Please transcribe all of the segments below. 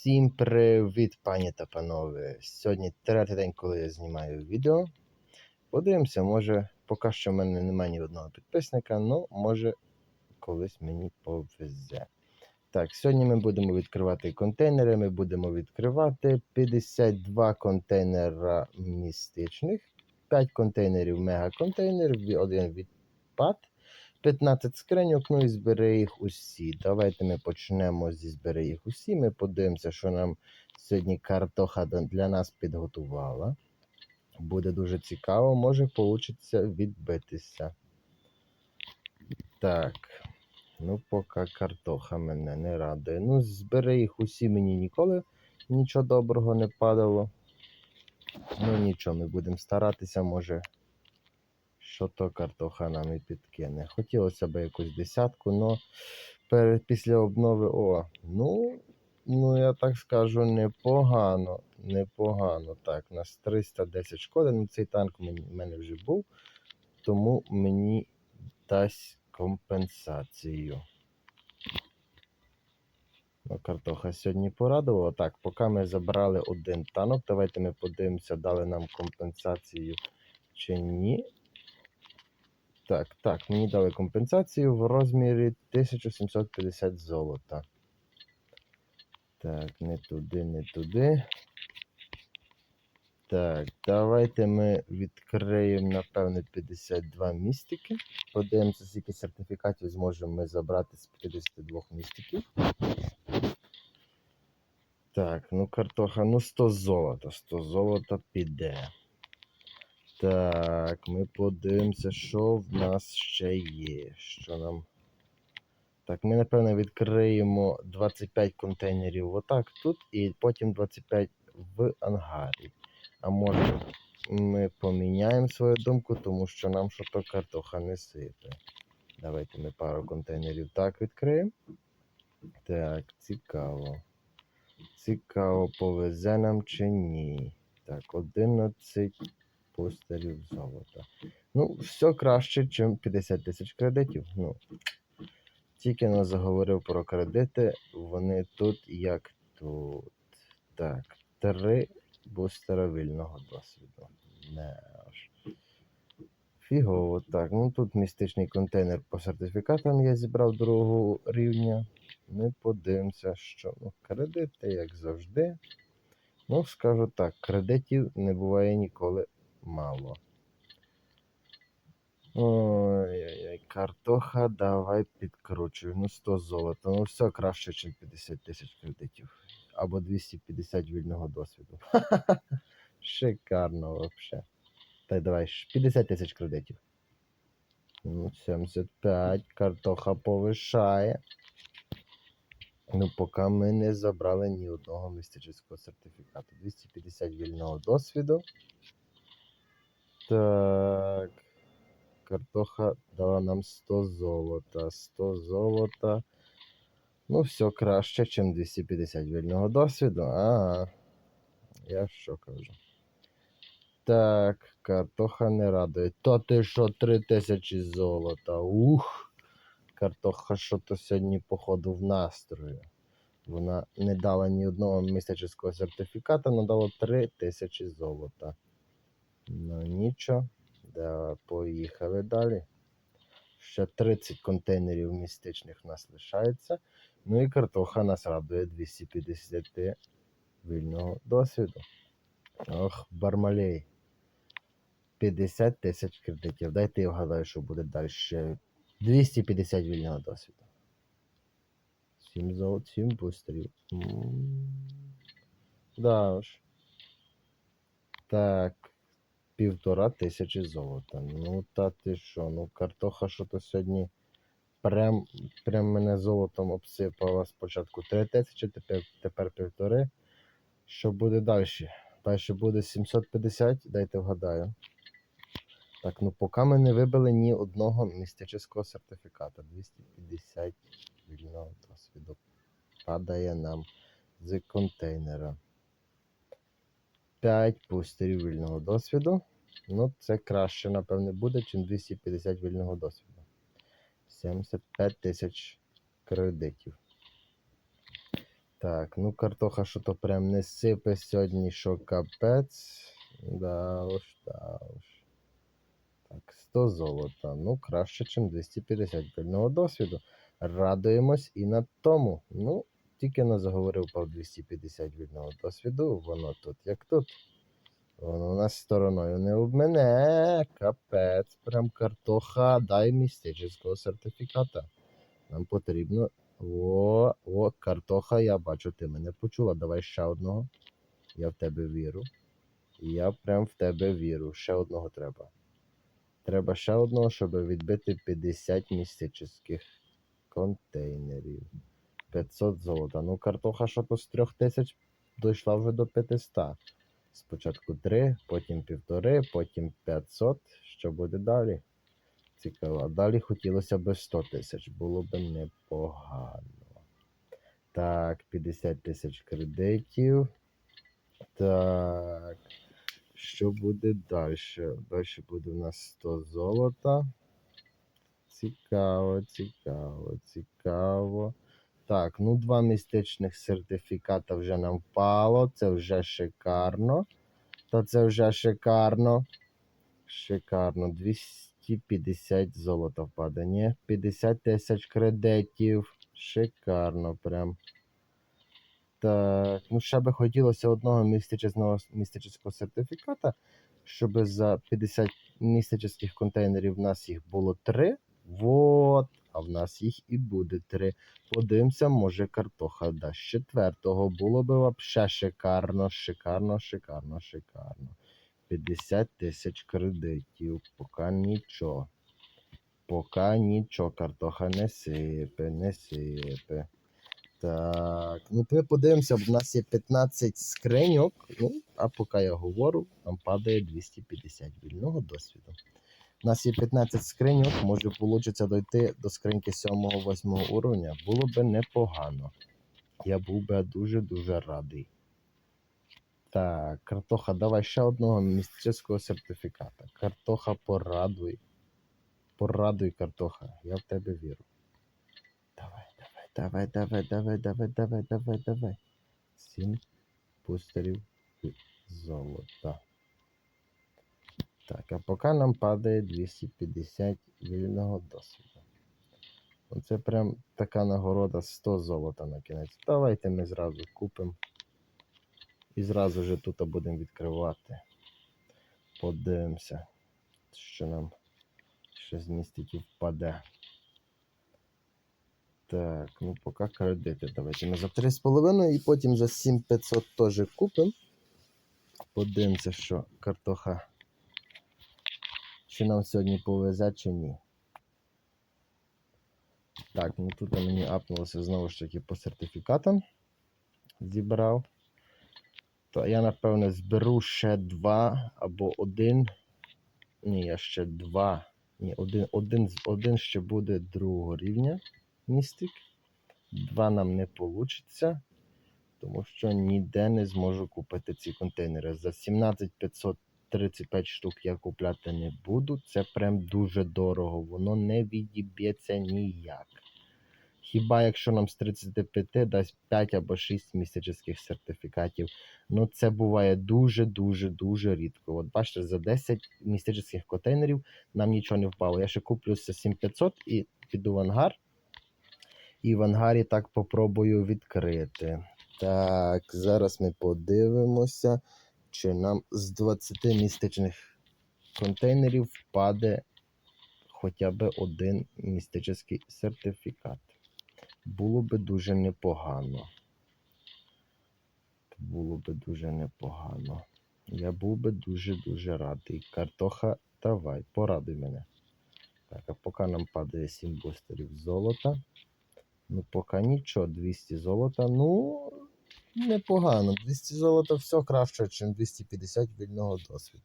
Всім привіт, пані та панове. Сьогодні третій день, коли я знімаю відео. Подивимося, може, поки що в мене немає ні одного підписника, але може колись мені повезе. Так, сьогодні ми будемо відкривати контейнери. Ми будемо відкривати 52 контейнера містичних, 5 контейнерів мегаконтейнерів, один відпад. 15 скриньок, ну і збери їх усі. Давайте ми почнемо зі збери їх усі. Ми подивимося, що нам сьогодні картоха для нас підготувала. Буде дуже цікаво, може вийде відбитися. Так. Ну, поки картоха мене не радує. Ну, збери їх усі мені ніколи нічого доброго не падало. Ну нічого, ми будемо старатися, може що то картоха нам і підкине. Хотілося б якусь десятку, але після обнови, о, ну, ну я так скажу, непогано. Непогано. Так, у нас 310 шкоди, ну цей танк в мене вже був, тому мені дасть компенсацію. Ну, картоха сьогодні порадувала. Так, поки ми забрали один танок, давайте ми подивимося, дали нам компенсацію чи ні. Так, так, мені дали компенсацію в розмірі 1750 золота. Так, не туди, не туди. Так, давайте ми відкриємо, напевно, 52 містики. Подивимося, скільки сертифікатів зможемо ми забрати з 52 містиків. Так, ну картоха, ну 100 золота. 100 золота піде. Так, ми подивимося, що в нас ще є. Що нам. Так, ми, напевно, відкриємо 25 контейнерів отак тут, і потім 25 в ангарі. А може ми поміняємо свою думку, тому що нам що то картоха не сипе. Давайте ми пару контейнерів так відкриємо. Так, цікаво. Цікаво, повезе нам чи ні. Так, 11 постерів золота. Ну, все краще, ніж 50 тисяч кредитів. Ну, тільки не заговорив про кредити, вони тут як тут. Так, три бустера вільного досвіду. Не аж. Фігово, так. Ну тут містичний контейнер по сертифікатам я зібрав другого рівня. Ми подивимося, що ну, кредити, як завжди. Ну, скажу так, кредитів не буває ніколи мало. Ой-ой-ой, картоха, давай підкручуй. Ну 100 золота. Ну все краще, ніж 50 тисяч кредитів. Або 250 вільного досвіду. Шикарно вообще. Та давай 50 тисяч кредитів. Ну, 75, картоха повишає. Ну, поки ми не забрали ні одного містичного сертифікату. 250 вільного досвіду. Так. Картоха дала нам 100 золота. 100 золота. Ну, все краще, ніж 250 вільного досвіду. Ага. Я що кажу. Так, картоха не радує. То ти що 3000 золота. Ух. Картоха що то сьогодні, походу, в настрою. Вона не дала ні одного містечного сертифіката, але дала 3000 золота. Ну нічого. Да, поїхали далі. Ще 30 контейнерів містичних в нас лишається. Ну і картоха нас радує 250 вільного досвіду. Ох, бармалей. 50 тисяч кредитів. Дайте я вгадаю, що буде далі. 250 вільного досвіду. 7 золот, 7 бустерів. Да уж. Так. Півтора тисячі золота. Ну та ти що? Ну картоха що то сьогодні прям, прям мене золотом обсипала спочатку 3 тисячі, тепер, тепер півтори. Що буде далі? Далі буде 750, дайте вгадаю. Так, ну поки ми не вибили ні одного містичного сертифіката. 250 вільного досвіду. Падає нам з контейнера. 5 бустерів вільного досвіду. Ну, це краще, напевне, буде, ніж 250 вільного досвіду. 75 тисяч кредитів. Так, ну картоха, що то прям не сипе сьогодні, що капець. Да уж, да уж. Так, 100 золота. Ну, краще, ніж 250 пильного досвіду. Радуємось і на тому. Ну, тільки не заговорив про 250 вільного досвіду, воно тут як тут. Воно нас стороною не обмене. Капець, прям картоха, дай містичного сертифіката. Нам потрібно. О, о, картоха, я бачу, ти мене почула. Давай ще одного. Я в тебе вірю. Я прям в тебе вірю. Ще одного треба. Треба ще одного, щоб відбити 50 містичних контейнерів. 500 золота. Ну, картоха, що то з 3000 дійшла вже до 500. Спочатку 3, потім півтори, потім 500. Що буде далі? Цікаво. Далі хотілося б 100 тисяч. Було б непогано. Так, 50 тисяч кредитів. Так. Що буде далі? Далі буде у нас 100 золота. Цікаво, цікаво, цікаво. Так, ну два містичних сертифіката вже нам впало. Це вже шикарно. Та це вже шикарно. Шикарно. 250 золота впаде. Ні, 50 тисяч кредитів. Шикарно прям. Так, ну ще би хотілося одного містичного, містичного сертифіката, щоб за 50 містичних контейнерів в нас їх було 3. Вот, а в нас їх і буде 3. Подивимося, може картоха дасть четвертого. Було би вообще шикарно, шикарно, шикарно, шикарно. 50 тисяч кредитів, поки нічого. Поки нічого, картоха не сипе, не сипе. Так, ну ми подивимося, в нас є 15 скриньок. Ну, а поки я говорю, нам падає 250 вільного досвіду. У нас є 15 скриньок, може вийде дойти до скриньки 7-8 уровня. Було би непогано. Я був би дуже-дуже радий. Так, картоха, давай ще одного містичного сертифіката. Картоха, порадуй. Порадуй, картоха. Я в тебе вірю. Давай, давай, давай, давай, давай, давай, давай, давай, давай. Сім бустерів золота. Так, а поки нам падає 250 вільного досвіду. Оце прям така нагорода 100 золота на кінець. Давайте ми зразу купимо. І зразу же тут будемо відкривати. Подивимося, що нам ще з містиків впаде. Так, ну поки кредити. Давайте ми за 3,5 і потім за 7500 теж купимо. Подивимося, що картоха. Чи нам сьогодні повезе, чи ні. Так, ну тут мені апнулося знову ж таки по сертифікатам. Зібрав. То я, напевно, зберу ще два або один. Ні, я ще два. Ні, один, один, один ще буде другого рівня містик. Два нам не вийде, тому що ніде не зможу купити ці контейнери. За 17535 штук я купляти не буду. Це прям дуже дорого. Воно не відіб'ється ніяк. Хіба якщо нам з 35 дасть 5 або 6 місячних сертифікатів. Ну, це буває дуже-дуже дуже рідко. От бачите, за 10 містичних контейнерів нам нічого не впало. Я ще куплю за 7500 і піду в ангар. І в ангарі так попробую відкрити. Так, зараз ми подивимося, чи нам з 20 містичних контейнерів впаде хоча б один містичний сертифікат. Було би дуже непогано. Було би дуже непогано. Я був би дуже-дуже радий. Картоха, давай, порадуй мене. Так, а поки нам падає 7 бустерів золота. Ну, поки нічого, 200 золота. Ну, непогано. 200 золота все краще, ніж 250 вільного досвіду.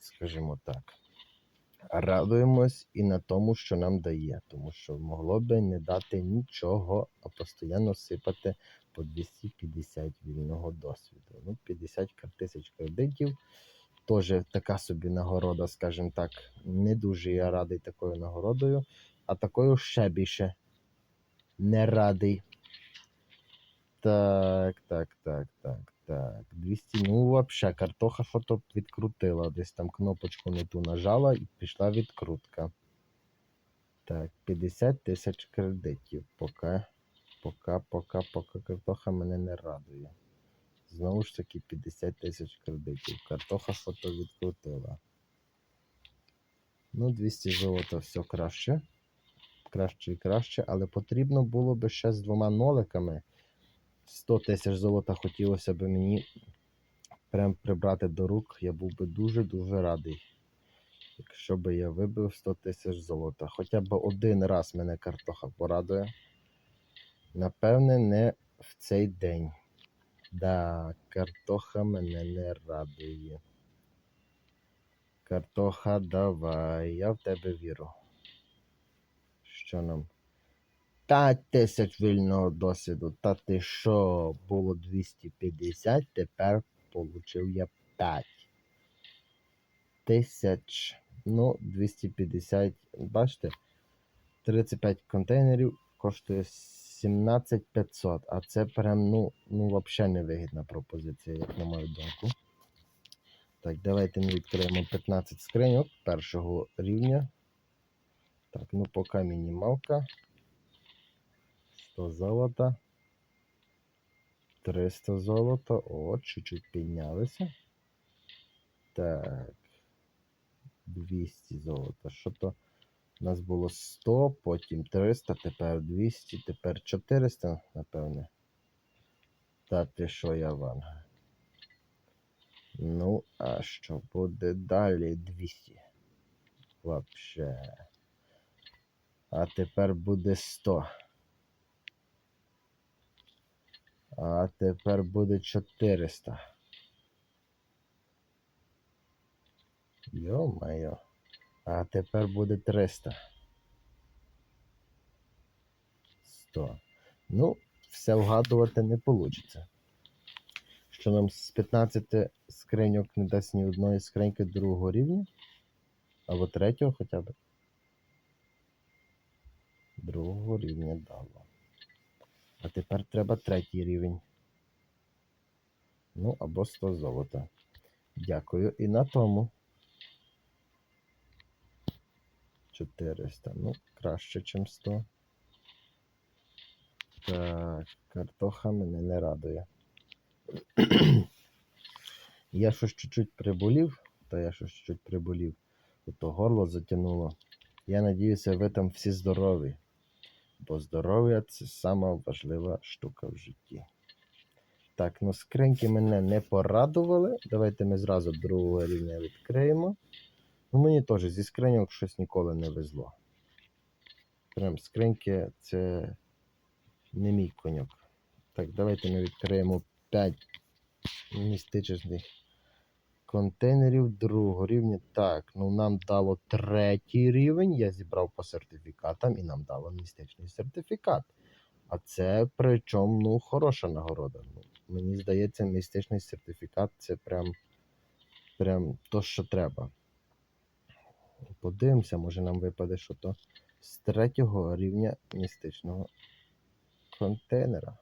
Скажімо так. Радуємось і на тому, що нам дає, тому що могло би не дати нічого, а постійно сипати по 250 вільного досвіду. Ну, 50 тисяч кредитів. Теж така собі нагорода, скажімо так. Не дуже я радий такою нагородою, а такою ще більше не радий. Так, так, так, так, так. 200, ну вообще, картоха фото відкрутила. Десь там кнопочку не ту нажала і пішла відкрутка. Так, 50 тисяч кредитів. Поки, поки, поки, поки картоха мене не радує. Знову ж таки 50 тисяч кредитів. Картоха фото відкрутила. Ну, 200 золота все краще. Краще і краще, але потрібно було би ще з двома ноликами. 100 тисяч золота хотілося б мені прям прибрати до рук. Я був би дуже-дуже радий. Якщо би я вибив 100 тисяч золота. Хоча б один раз мене картоха порадує. Напевне, не в цей день. Да, картоха мене не радує. Картоха, давай, я в тебе вірю. Що нам? 5 тисяч вільного досвіду. Та ти що? Було 250, тепер получив я 5 тисяч. Ну, 250. Бачите? 35 контейнерів коштує 17 500. А це прям, ну, ну взагалі невигідна пропозиція, як на мою думку. Так, давайте ми відкриємо 15 скриньок першого рівня. Так, ну поки мінімалка. 100 золота. 300 золота. О, чуть-чуть піднялися. Так. 200 золота. Що то у нас було 100, потім 300, тепер 200, тепер 400, напевне. Та ти що я вам? Ну, а що буде далі 200? Вообще. А тепер буде 100. А тепер буде 400. Йо-моє. А тепер буде 300. 100. Ну, все вгадувати не вийде. Що нам з 15 скриньок не дасть ні одної скриньки другого рівня? Або третього хоча б. Другого рівня дало. А тепер треба третій рівень. Ну, або 100 золота. Дякую. І на тому. 400. Ну, краще, ніж 100. Так, картоха мене не радує. я щось чуть-чуть приболів, та я щось чуть-чуть приболів. То горло затягнуло. Я надіюся, ви там всі здорові. Бо здоров'я це сама важлива штука в житті. Так, ну скриньки мене не порадували. Давайте ми зразу другого рівня відкриємо. Ну, мені теж зі скриньок щось ніколи не везло. Прям скриньки це не мій коньок. Так, давайте ми відкриємо 5 містичних контейнерів другого рівня. Так, ну нам дало третій рівень. Я зібрав по сертифікатам і нам дало містичний сертифікат. А це причому ну, хороша нагорода. Ну, мені здається, містичний сертифікат це прям, прям то, що треба. Подивимося, може нам випаде, що то з третього рівня містичного контейнера.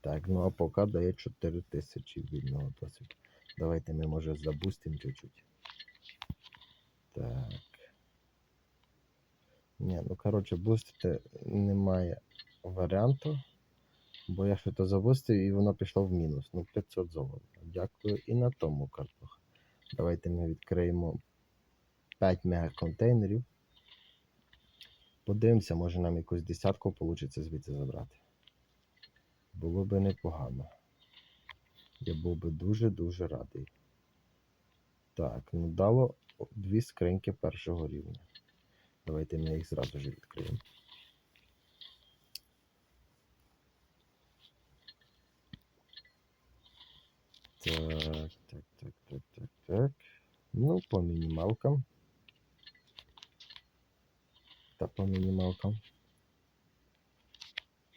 Так, ну а поки дає 4000 вільного досвіду. Давайте ми, може, забустимо чуть-чуть. Так. Ні, ну коротше, бустити немає варіанту. Бо я щось забустив і воно пішло в мінус. Ну, 500 золота. Дякую і на тому картох. Давайте ми відкриємо 5 мегаконтейнерів. Подивимося, може нам якусь десятку вийде звідси забрати. Було би непогано. Я був би дуже-дуже радий. Так, ну дало дві скриньки першого рівня. Давайте ми їх зразу ж відкриємо. Так, так, так, так, так, так. Ну, по мінімалкам. Та по мінімалкам.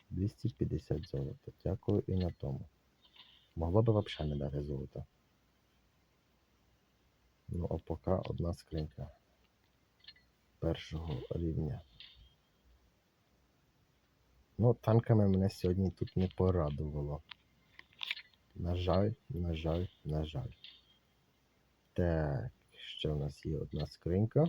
250 золота. Дякую і на тому. Могло би взагалі не дати золота. Ну, а поки одна скринька першого рівня. Ну, танками мене сьогодні тут не порадувало. На жаль, на жаль, на жаль. Так, ще в нас є одна скринька.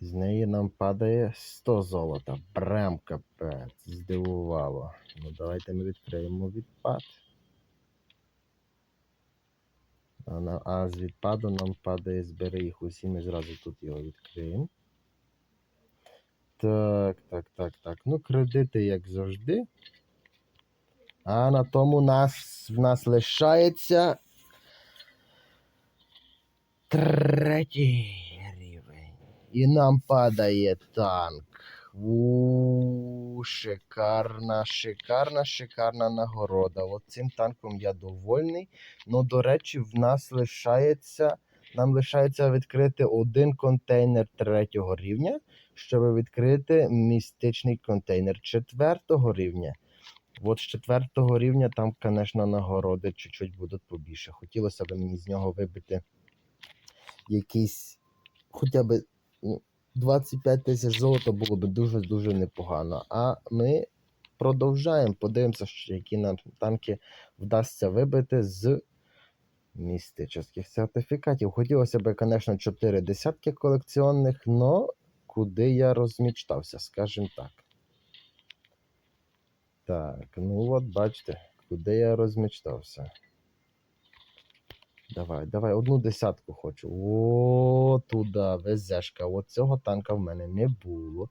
З неї нам падає 100 золота. Прям капець. Здивувало. Ну, давайте ми відкриємо відпад. А, а з відпаду нам падає збери їх усі, ми зразу тут його відкриємо. Так, так, так, так. Ну, кредити, як завжди. А на тому нас, в нас лишається третій. І нам падає танк. У шикарна, шикарна, шикарна нагорода. От цим танком я довольний. Ну, до речі, в нас лишається. Нам лишається відкрити один контейнер третього рівня, щоб відкрити містичний контейнер четвертого рівня. От з четвертого рівня там, звісно, нагороди чуть-чуть будуть побільше. Хотілося б мені з нього вибити якийсь хоча б 25 тисяч золота було б дуже-дуже непогано. А ми продовжаємо. Подивимося, які нам танки вдасться вибити з містичних сертифікатів. Хотілося б, звісно, 4 десятки колекціонних, але куди я розмічтався, скажімо так. Так, ну от бачите, куди я розмічтався. Давай, давай, одну десятку хочу. О, туди, везешка. От цього танка в мене не було.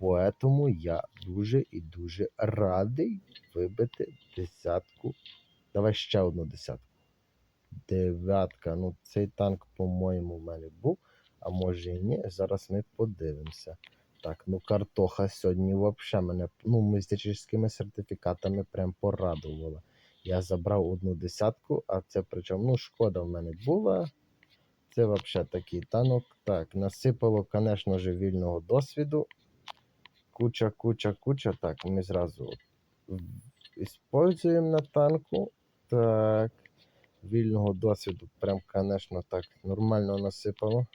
Поэтому я дуже і дуже радий вибити десятку. Давай ще одну десятку. Дев'ятка. Ну, цей танк, по-моєму, в мене був. А може і ні. Зараз ми подивимося. Так, ну картоха сьогодні взагалі мене ну, містичними сертифікатами прям порадувала. Я забрав одну десятку, а це причому, ну, шкода в мене була. Це взагалі такий танок. Так, насипало, звісно ж, вільного досвіду. Куча, куча, куча. Так, ми зразу используємо на танку. Так. Вільного досвіду. Прям, звісно, так нормально насипало.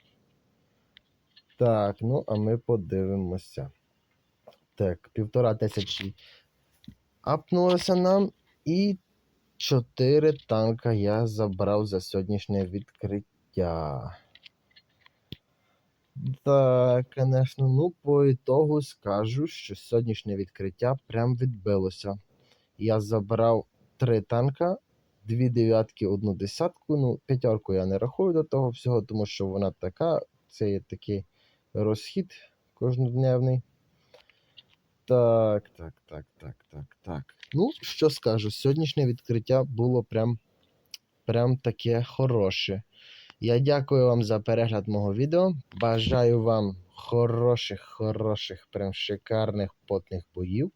Так, ну, а ми подивимося. Так, півтора тисячі апнулося нам. І 4 танка я забрав за сьогоднішнє відкриття. Так, звісно, ну, по ітогу скажу, що сьогоднішнє відкриття прям відбилося. Я забрав 3 танка, 2 дев'ятки, одну десятку. Ну, п'ятерку я не рахую до того всього, тому що вона така, це є такий розхід кожнодневний. Так, так, так, так, так, так. Ну, що скажу, сьогоднішнє відкриття було прям, прям таке хороше. Я дякую вам за перегляд мого відео. Бажаю вам хороших, хороших, прям шикарних потних боїв.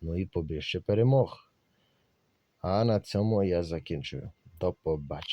Ну і побільше перемог. А на цьому я закінчую. До побачення.